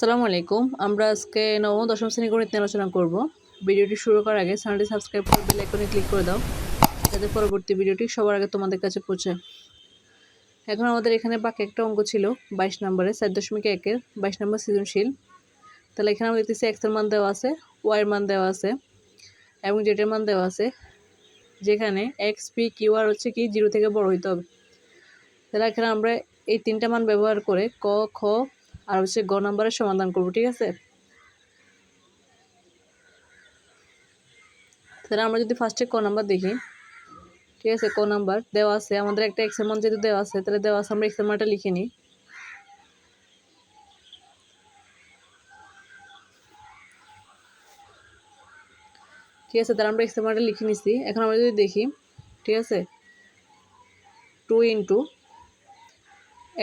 আসসালামু আলাইকুম। আমরা আজকে নবম, দশম শ্রেণি গণিত নিয়ে আলোচনা করব। ভিডিওটি শুরু করার আগে চ্যানেলটি সাবস্ক্রাইব করে বেল আইকনে ক্লিক করে দাও, যাতে পরবর্তী ভিডিওটি সবার আগে তোমাদের কাছে পৌঁছায় এখন আমাদের এখানে বাকি একটা অঙ্ক ছিল, বাইশ নম্বরে, চার দশমিক একের, বাইশ নম্বর সৃজনশীল। তাহলে এখানে আমরা দেখতেছি এক্সের মান দেওয়া আছে ওয়াইয়ের মান দেওয়া আছে, এবং জেটের মান দেওয়া আছে, যেখানে এক্স পি কিউ আর হচ্ছে কি জিরো থেকে বড় হইতে হবে। তাহলে এখানে আমরা এই তিনটা মান ব্যবহার করে ক, খ আর হচ্ছে গ নাম্বারের সমাধান করব, ঠিক আছে? তাহলে আমরা যদি ফার্স্টে ক নাম্বার দেখি, ঠিক আছে? ক নাম্বার দেওয়া আছে, আমাদের একটা এক্সের মান যেহেতু দেওয়া আছে, তাহলে দেওয়া আছে আমরা এক্সের মানটা লিখে নিই। ঠিক আছে, তাহলে আমরা এক্সের মানটা লিখে নিছি। এখন আমরা যদি দেখি, ঠিক আছে? Two into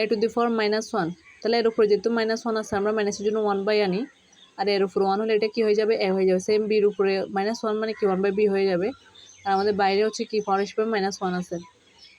A to the four minus one তাহলে এর উপরে যেহেতু মাইনাস ওয়ান আছে, আমরা মাইনাসের জন্য ওয়ান বাই আনি। আর এর উপরে ওয়ান হলে এটা কী হয়ে যাবে? এ হয়ে যাবে। সেম বির উপরে মাইনাস ওয়ান মানে কি? ওয়ান বাই বি হয়ে যাবে। আর আমাদের বাইরে হচ্ছে কি? পাওয়ার হিসেবে মাইনাস ওয়ান আছে।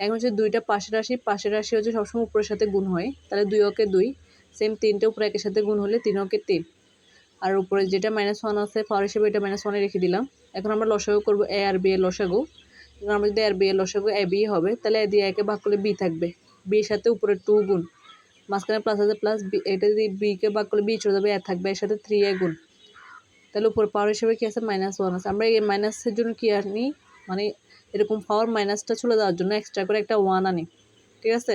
এখন হচ্ছে দুইটা পাশের রাশি পাশের রাশি হচ্ছে সবসময় উপরের সাথে গুণ হয়। তাহলে দুই ওকে দুই সেম তিনটে উপরে একের সাথে গুণ হলে তিন ওকে তিন। আর উপরে যেটা মাইনাস ওয়ান আছে পাওয়ার হিসেবে এটা মাইনাস ওয়ানে রেখে দিলাম। এখন আমরা লসাগু করব এ আর বি এর লসাগু। এখন আমরা যদি আর বি এর লসাগু এ বি হবে, তাহলে এ দিয়ে একে ভাগ করলে বি থাকবে। বির সাথে উপরে টু গুণ। মাঝখানে প্লাস আছে প্লাস বি এটা যদি বিকে ভাগ করলে বি চলে যাবে এ থাকবে, এর সাথে থ্রি এ গুণ। তাহলে উপর পাওয়ার হিসেবে কী আছে? মাইনাস ওয়ান আছে। আমরা এই মাইনাসের জন্য কী আনি? মানে এরকম পাওয়ার মাইনাসটা চলে যাওয়ার জন্য এক্সট্রা করে একটা ওয়ান আনি। ঠিক আছে?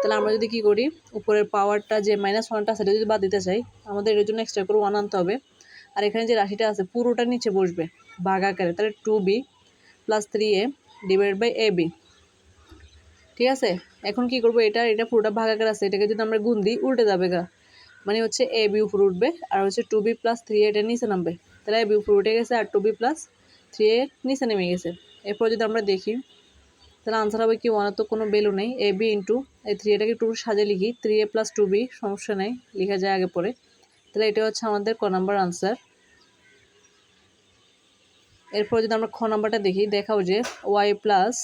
তাহলে আমরা যদি কী করি? উপরের পাওয়ারটা যে মাইনাস ওয়ানটা সেটা যদি বাদ দিতে চাই, আমাদের এর জন্য এক্সট্রা করে ওয়ান আনতে হবে। আর এখানে যে রাশিটা আছে, পুরোটা নিচে বসবে, ভাগ আকারে। তাহলে two B plus three A divide by A B ঠিক আছে? এখন কি করব? এটা এটা পুরোটা ভাগ আকার আছে। এটাকে যদি আমরা গুণ দিই, উল্টে যাবে গা। মানে হচ্ছে এ বি উপরে উঠবে, আর হচ্ছে টু বি প্লাস থ্রি এটা নিচে নামবে। তাহলে এ বি উপরে উঠে গেছে, আর two B plus three A নিচে নেমে গেছে। এরপর যদি আমরা দেখি, তাহলে আনসার হবে কি ওয়ানের তো কোনো বেলু নেই। এ বি ইন্টু এই থ্রি এটাকে একটু সাজে লিখি। Three A plus two B সমস্যা নেই, লেখা যায় আগে পরে। তাহলে এটা হচ্ছে আমাদের ক নাম্বার আনসার এরপর যদি আমরা খ নাম্বারটা দেখি, দেখাও যে ওয়াই প্লাস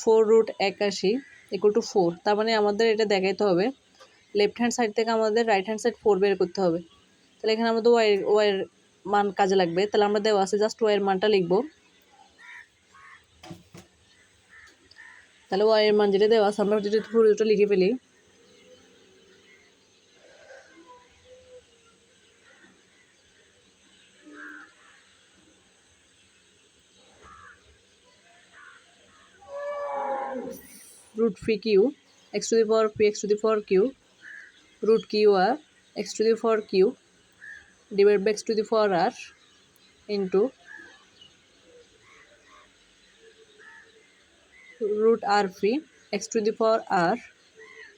ফোর রুট একাশি ইকুয়াল টু ফোর তার মানে আমাদের এটা দেখাইতে হবে। লেফট হ্যান্ড সাইড থেকে আমাদের রাইট হ্যান্ড সাইড ফোর বের করতে হবে। তাহলে এখানে আমাদের ওয়াই ওয়াইয়ের মান কাজে লাগবে। তাহলে আমরা দেওয়া আছে জাস্ট ওয়াইয়ের মানটা লিখব। তাহলে ওয়াইয়ের মান যেটা দেওয়া আছে, আমরা যদি ফোর রুটটা লিখে ফেলি root phi q x to the power p x to the power q root q r x to the power q divided by x to the power r into root r phi x to the power r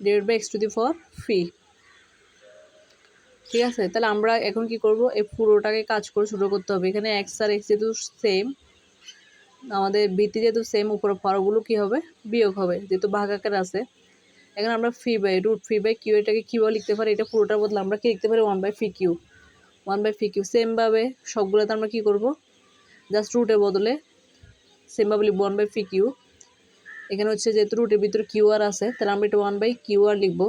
divided by x to the power phi ঠিক আছে তাহলে আমরা এখন কি করব এই পুরোটাকে কাজ করে শুরু করতে হবে এখানে এক্স আর এক্স যেহেতু সেম আমাদের ভিত্তি যেহেতু সেম উপরে পাওয়ারগুলো কী হবে? বিয়োগ হবে, যেহেতু ভাগ আকার আছে। এখন আমরা P by root P by Q এটাকে কিউও লিখতে পারি? এটা পুরোটার বদলে আমরা কি লিখতে পারি? One by P Q one by P Q সেমভাবে সবগুলোতে আমরা কী করব? জাস্ট রুটের বদলে সেমভাবে লিখব ওয়ান বাই ফি কিউ এখানে হচ্ছে যেহেতু রুটের ভিতরে কিউ আর আছে, তাহলে আমরা এটা ওয়ান বাই কিউ আর লিখব।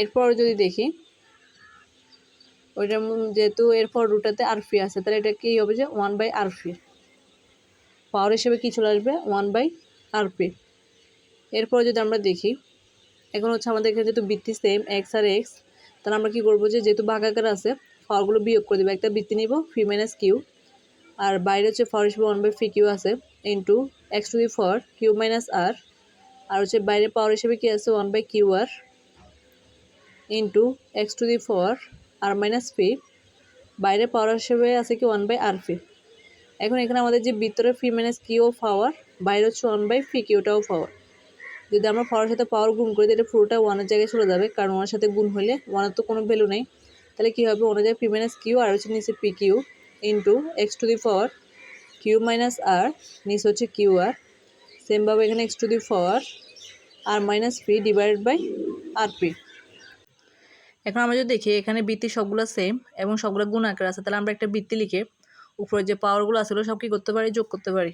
এরপর যদি দেখি ওইটার যেহেতু এরপর রুটাতে আরফি আছে, তাহলে এটা কি হবে যে ওয়ান বাই আরফি পাওয়ার হিসেবে কী চলে আসবে? ওয়ান বাই আরপি এরপর যদি আমরা দেখি, এখন হচ্ছে আমাদের এখানে যেহেতু বৃত্তি সেম এক্স আর এক্স তাহলে আমরা কী করব যে যেহেতু ভাগাকার আছে পাওয়ারগুলো বিয়োগ করে দেবো। একটা বৃত্তি নিব ফি মাইনাস কিউ আর বাইরে হচ্ছে পাওয়ার হিসেবে ওয়ান বাই ফি কিউ আছে into X to power Q minus R আর হচ্ছে বাইরে পাওয়ার হিসেবে কী আছে? One by Q R into X to the power R minus P বাইরে পাওয়ার হিসেবে আছে কি ওয়ান বাই আর ফি এখন এখানে আমাদের যে ভিতরে ফি মাইনাস কিউ পাওয়ার বাইরে হচ্ছে ওয়ান বাই ফি কিউটাও পাওয়ার যদি আমরা পাওয়ার সাথে পাওয়ার গুণ করি, তাহলে পুরোটা ওয়ানের জায়গায় চলে যাবে, কারণ ওয়ানের সাথে গুণ হলে ওয়ানের তো কোনো ভ্যালু নেই। তাহলে কী হবে? ওনার জায়গায় ফি মাইনাস কিউ আর হচ্ছে নিচে P Q into X to the power Q minus R নিচে হচ্ছে কিউ আর সেমভাবে এখানে X to the power R minus P divided by R P এখন আমরা যদি দেখি, এখানে বৃত্তি সবগুলো সেম এবং সবগুলো গুণ আকার আছে, তাহলে আমরা একটা বৃত্তি লিখে উপরে যে পাওয়ারগুলো আছে সব কী করতে পারি? যোগ করতে পারি।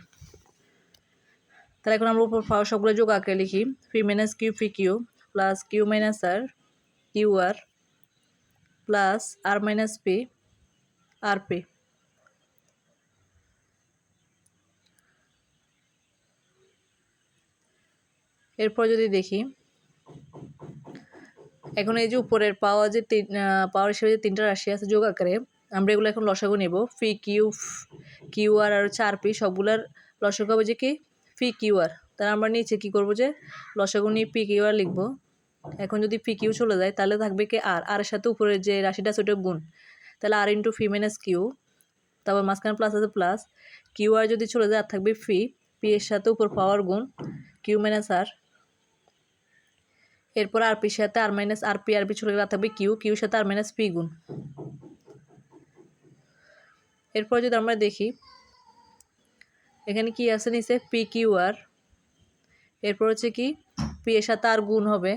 তাহলে এখন আমরা উপর পাওয়ার সবগুলো যোগ আকারে লিখি P minus Q P Q plus Q minus R Q R plus R minus P R P এরপর যদি দেখি এখন এই যে উপরের পাওয়া যে তিন পাওয়ার হিসেবে যে তিনটা রাশি আছে যোগ আকারে, আমরা এগুলো এখন লসাগু নেব। ফি কিউ কিউ আর আর হচ্ছে আর পি সবগুলার লসাগু হবে যে কি? ফি কিউ আর তাহলে আমরা নিচে কী করব যে লসাগু নিয়ে পি কিউ আর লিখব। এখন যদি পি কিউ চলে যায়, তাহলে থাকবে কি আর আর সাথে উপরের যে রাশিটা আছে, ওটা গুণ। তাহলে R into P minus Q তারপর মাঝখানে প্লাস আছে প্লাস কিউ আর যদি চলে যায়, আর থাকবে ফি পি এর সাথে উপর পাওয়ার গুণ। কিউ মাইনাস আর এরপর আর পির সাথে R minus R P R P চলে গেলে থাকবে কিউ কিউর সাথে আর মাইনাস পি গুণ। এরপর যদি আমরা দেখি, এখানে কি আছে নিচে? P, Q, R. এরপর হচ্ছে কি, পি এর সাথে আর গুণ হবে।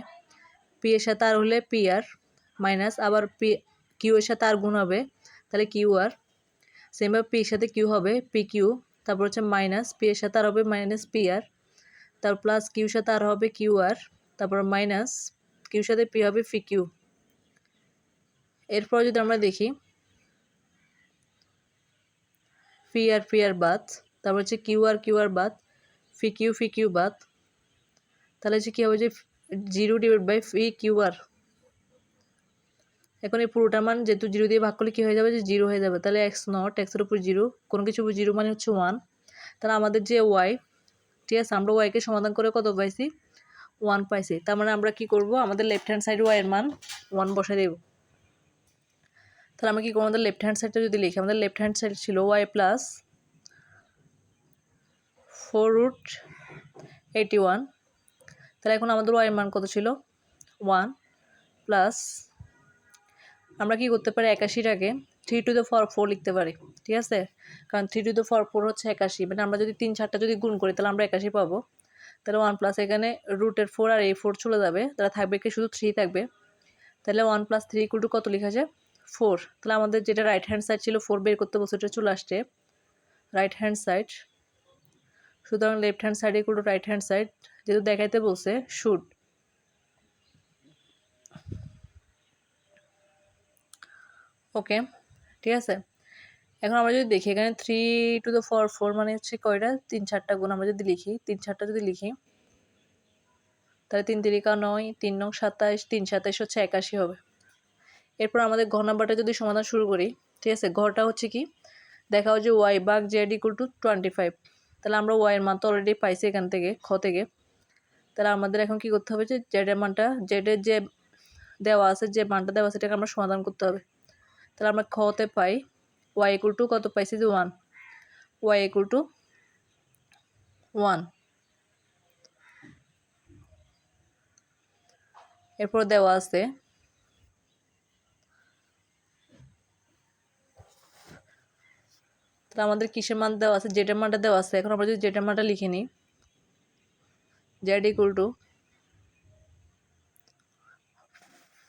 পি এর সাথে আর হলে পি আর মাইনাস, আবার পি, কিউ এর সাথে আর গুণ হবে, তাহলে কিউ আর। সেমভাবে পি এর সাথে কিউ হবে, পি, কিউ, তারপর হচ্ছে মাইনাস, পি এর সাথে আর হবে মাইনাস পি আর, তারপর প্লাস কিউর সাথে আর হবে কিউ আর। তারপর মাইনাস, কিউর সাথে পি হবে ফি কিউ। এরপর যদি আমরা দেখি ফি আর পি আর বাদ, তারপর হচ্ছে কিউ আর কিউ আর বাদ, ফি কিউ ফি কিউ বাদ, তাহলে হচ্ছে কী হবে যে zero divide by P Q R. এখন এই পুরোটা মান যেহেতু জিরো দিয়ে ভাগ করলে কী হয়ে যাবে? যে জিরো হয়ে যাবে। তাহলে এক্স নট এক্সের উপর জিরো, কোনো কিছু জিরো মানে হচ্ছে ওয়ান তাহলে আমাদের যে ওয়াই ঠিক আছে, আমরা ওয়াইকে সমাধান করে কত পাইছি? ওয়ান পাইছি তার মানে আমরা কি করব? আমাদের লেফট হ্যান্ড সাইড ওয়াইয়ের মান ওয়ান বসে দেব। তাহলে আমরা কি করব? আমাদের লেফট হ্যান্ড সাইডটা যদি লিখি, আমাদের লেফট হ্যান্ড সাইড ছিল Y plus four root eighty one তাহলে এখন আমাদের ওয়াইয়ের মান কত ছিল? ওয়ান প্লাস আমরা কি করতে পারি? একাশিটাকে three to the power four লিখতে পারি, ঠিক আছে? কারণ three to the power four হচ্ছে একাশি। মানে আমরা যদি তিন চারটা যদি গুণ করি, তাহলে আমরা একাশি পাবো। তাহলে ওয়ান প্লাস এখানে রুটের ফোর আর এই ফোর চলে যাবে। তাহলে থাকবে কি? শুধু থ্রি থাকবে। তাহলে one plus three equal to কত লেখা আছে ফোর তাহলে আমাদের যেটা রাইট হ্যান্ড সাইড ছিল ফোর বের করতে বসে চলে আসছে। রাইট হ্যান্ড সাইড সুতরাং left hand side equal to right hand side যেহেতু দেখাইতে বলছে শুড ওকে ঠিক আছে? এখন আমরা যদি দেখি, এখানে three to the four four মানে হচ্ছে কয়টা? তিন চারটা গুণ আমরা যদি লিখি, তিন চারটা যদি লিখি, তাহলে তিন তিরিকা নয়, তিন নং সাতাইশ, তিন সাতাইশ হচ্ছে একাশি হবে। এরপর আমাদের ঘ নাম্বারটা যদি সমাধান শুরু করি, ঠিক আছে? ঘরটা হচ্ছে কি? দেখা হচ্ছে ওয়াই বাঘ Z equal to twenty five তাহলে আমরা ওয়াইয়ের মান তো অলরেডি পাইছি এখান থেকে, খ থেকে। তাহলে আমাদের এখন কি করতে হবে যে জেডের মানটা জেডের যে দেওয়া আছে, যে মানটা দেওয়া আছে সেটাকে আমরা সমাধান করতে হবে। তাহলে আমরা খতে পাই। ওয়াই ইকুয়াল টু কত পাইছি যে one Y equal to one এরপর দেওয়া আছে, তাহলে আমাদের কিসের মান দেওয়া আছে? জেটের মানটা দেওয়া আছে। এখন আমরা যদি জেটের মানটা লিখে নিই Z equal to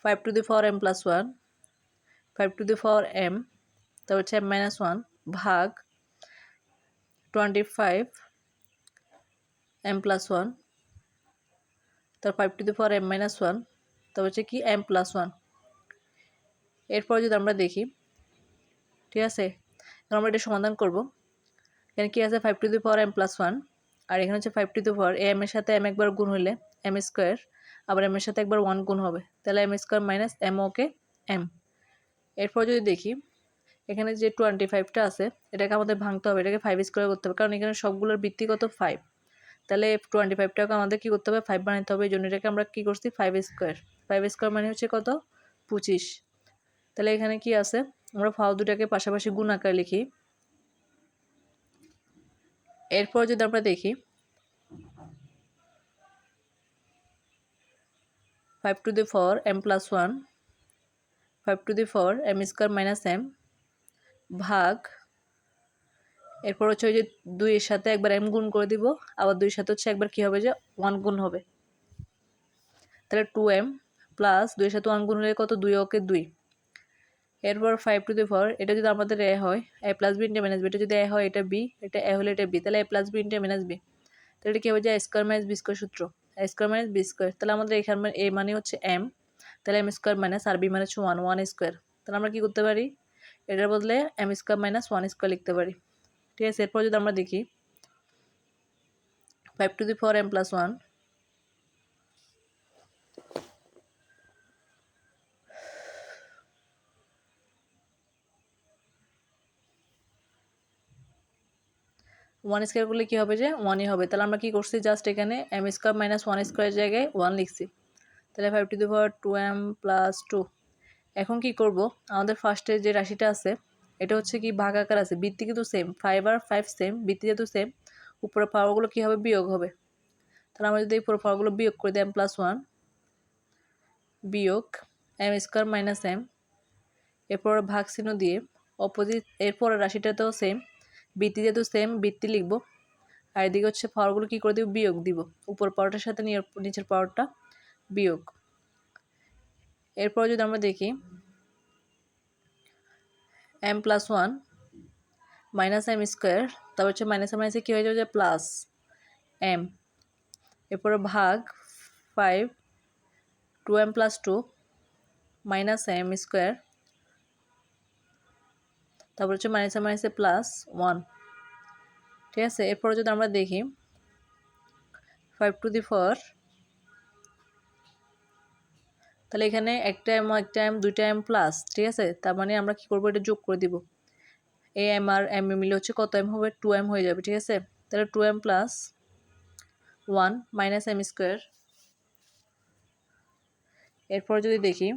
five to the four M plus one five to the four M তারপর হচ্ছে মাইনাস ওয়ান ভাগ twenty five M plus one তারপর five to the four M minus one তারপর হচ্ছে কি এম প্লাস ওয়ান এরপর যদি আমরা দেখি, ঠিক আছে? এখন আমরা এটা সমাধান করব। এখানে কি আছে? Five to the power M plus one আর এখানে হচ্ছে five to the power M এর সাথে এম একবার গুণ হলে এম স্কোয়ার আবার এম এর সাথে একবার ওয়ান গুণ হবে। তাহলে M square minus M okay M এরপর যদি দেখি এখানে যে টোয়েন্টি ফাইভটা আছে, এটাকে আমাদের ভাঙতে হবে, এটাকে ফাইভ স্কোয়ার করতে হবে, কারণ এখানে সবগুলোর ভিত্তিগত ফাইভ তাহলে টোয়েন্টি ফাইভটাকে আমাদের কী করতে হবে? ফাইভ বানাতে হবে, এই জন্য এটাকে আমরা কী করছি? ফাইভ স্কোয়ার ফাইভ স্কোয়ার মানে হচ্ছে কত? পঁচিশ। তাহলে এখানে কি আছে? আমরা ফাও দুটাকে পাশাপাশি গুণ আকারে লিখি। এরপর যদি আমরা দেখি five to the four M plus one five to the four M square minus M ভাগ। এরপর হচ্ছে ওই যে দুইয়ের সাথে একবার এম গুণ করে দিব, আবার দুইয়ের সাথে হচ্ছে একবার কী হবে যে ওয়ান গুণ হবে। তাহলে টু এম প্লাস দুইয়ের সাথে ওয়ান গুণ হলে কত? দুই, ওকে দুই। এরপর ফাইভ টু দি ফোর এটা যদি আমাদের এ হয় A plus B into minus B এটা যদি এ হয়, এটা বি এটা এ হলে এটা বি তাহলে A plus B into minus B তাহলে এটা কী হবে? যে স্কোয়ার মাইনাস বি স্কোয়ার সূত্র। স্কোয়ার মাইনাস বি স্কোয়ার তাহলে আমাদের এখানে এ মানে হচ্ছে এম তাহলে এম স্কোয়ার মাইনাস আর বি মানে হচ্ছে ওয়ান ওয়ান স্কোয়ার তাহলে আমরা কী করতে পারি? এটার বদলে M square minus one square লিখতে পারি। ঠিক আছে, এরপর যদি আমরা দেখি five to the four M plus one one square করলে কী হবে যে ওয়ানই হবে। তাহলে আমরা কী করছি? জাস্ট এখানে এম স্কোয়ার মাইনাস ওয়ান স্কোয়ারের জায়গায় ওয়ান লিখছি। তাহলে five to the power two M plus two এখন কি করব? আমাদের ফার্স্টে যে রাশিটা আছে, এটা হচ্ছে কি ভাগ আকার আছে, বৃত্তি কিন্তু সেম ফাইভ আর ফাইভ সেম বৃত্তি যেহেতু সেম উপরে পাওয়ারগুলো কী হবে? বিয়োগ হবে। তাহলে আমরা যদি এই উপরে পাওয়ারগুলো বিয়োগ করে দিই এম প্লাস ওয়ান বিয়োগ এম স্কোয়ার মাইনাস এম এরপর ভাগ চিহ্ন দিয়ে অপোজিট এরপরের রাশিটাতেও সেম বৃত্তি যেহেতু সেম বৃত্তি লিখব, আর এদিকে হচ্ছে পাওয়ারগুলো কী করে দিব? বিয়োগ দিব। উপর পাওয়ারটার সাথে নিচের পাওয়ারটা বিয়োগ। এরপর যদি আমরা দেখি M plus one minus M square তারপর হচ্ছে মাইনাসে মাইনাসে কী হয়ে যাবে? যে প্লাস এম এরপরে ভাগ five to M plus two minus M square তারপর হচ্ছে মাইনাস মাইনাসে মাইনাসে প্লাস ওয়ান ঠিক আছে? এরপরে যদি আমরা দেখি ফাইভ টু দি ফোর তাহলে এখানে একটা এম একটা এম দুইটা এম প্লাস ঠিক আছে? তার মানে আমরা কি করব? এটা যোগ করে দিব। A M R M A মিলে হচ্ছে কত এম হবে? টু এম হয়ে যাবে, ঠিক আছে? তাহলে two M plus one minus M square এরপর যদি দেখি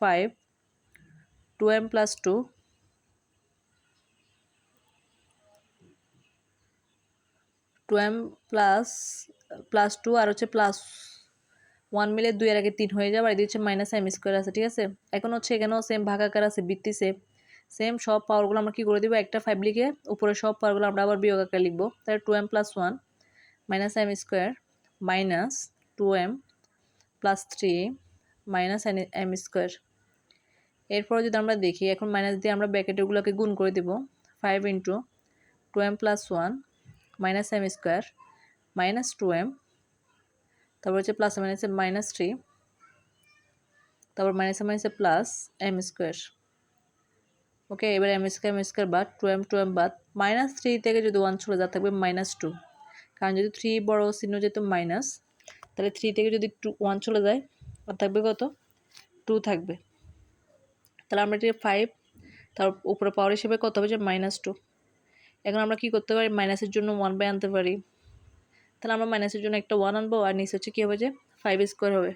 five to M plus two two M plus plus two আর হচ্ছে প্লাস ওয়ান মিলে দুই এর আগে তিন হয়ে যাবে, আর এদিকে হচ্ছে মাইনাস এম স্কোয়ার আছে, ঠিক আছে? এখন হচ্ছে এখানেও সেম ভাগাকার আছে, বৃত্তি সেম সেম সব পাওয়ারগুলো আমরা কী করে দিব? একটা ফাইভ লিখে উপরে সব পাওয়ারগুলো আমরা আবার বিয়োগ আকারে লিখব। তাহলে two M plus one minus M square minus two M plus three minus M square এরপর যদি আমরা দেখি, এখন মাইনাস দিয়ে আমরা ব্যাকেটগুলোকে গুণ করে দিব five into two M plus one minus M square minus two M তারপর হচ্ছে প্লাস মাইনাসে মাইনাস থ্রি তারপর মাইনাসে মাইনাসে প্লাস এম স্কোয়ার ওকে এবার এম স্কোয়ার এম স্কোয়ার বাদ টু এম টু এম বাদ মাইনাস থ্রি থেকে যদি ওয়ান চলে যা থাকবে মাইনাস টু কারণ যদি থ্রি বড় চিহ্ন যেত মাইনাস তাহলে থ্রি থেকে যদি টু ওয়ান চলে যায়, আর থাকবে কত? টু থাকবে, তাহলে আমরা এটি ফাইভ তার উপরে পাওয়ার হিসেবে কত হবে? যে মাইনাস টু এখন আমরা কি করতে পারি? মাইনাসের জন্য ওয়ান বাই আনতে পারি। তাহলে আমরা মাইনাসের জন্য একটা ওয়ান আনব আর নিচে হচ্ছে কী হবে যে ফাইভ স্কোয়ার হবে।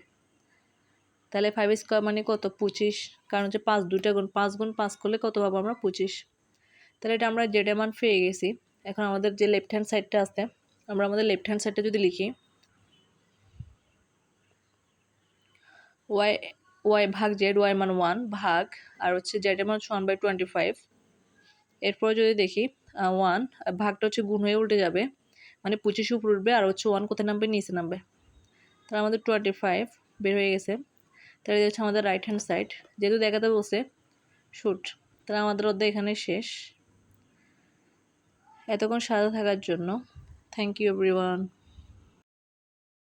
তাহলে ফাইভ স্কোয়ার মানে কত? পঁচিশ। কারণ হচ্ছে পাঁচ দুইটা গুণ পাঁচ গুণ পাঁচ করলে কত পাবো আমরা? পঁচিশ। তাহলে এটা আমরা জেডে মান পেয়ে গেছি। এখন আমাদের যে লেফট হ্যান্ড সাইডটা আছে, আমরা আমাদের লেফট হ্যান্ড সাইডটা যদি লিখি ওয়াই ওয়াই ভাগ জেড ওয়াই মান ওয়ান ভাগ, আর হচ্ছে জেডের মান ওয়ান বাই টোয়েন্টি ফাইভ এরপর যদি দেখি ওয়ান ভাগটা হচ্ছে গুণ হয়ে উল্টে যাবে। মানে পঁচিশে উপর উঠবে আর হচ্ছে ওয়ান কোথায় নামবে? নিচে নামবে। তাহলে আমাদের টোয়েন্টি ফাইভ বের হয়ে গেছে। তাহলে হচ্ছে আমাদের রাইট হ্যান্ড সাইড যেহেতু দেখাতে বসে শুট তাহলে আমাদের অধ্যায় এখানে শেষ। এতক্ষণ সাদা থাকার জন্য থ্যাংক ইউ এভরিওয়ান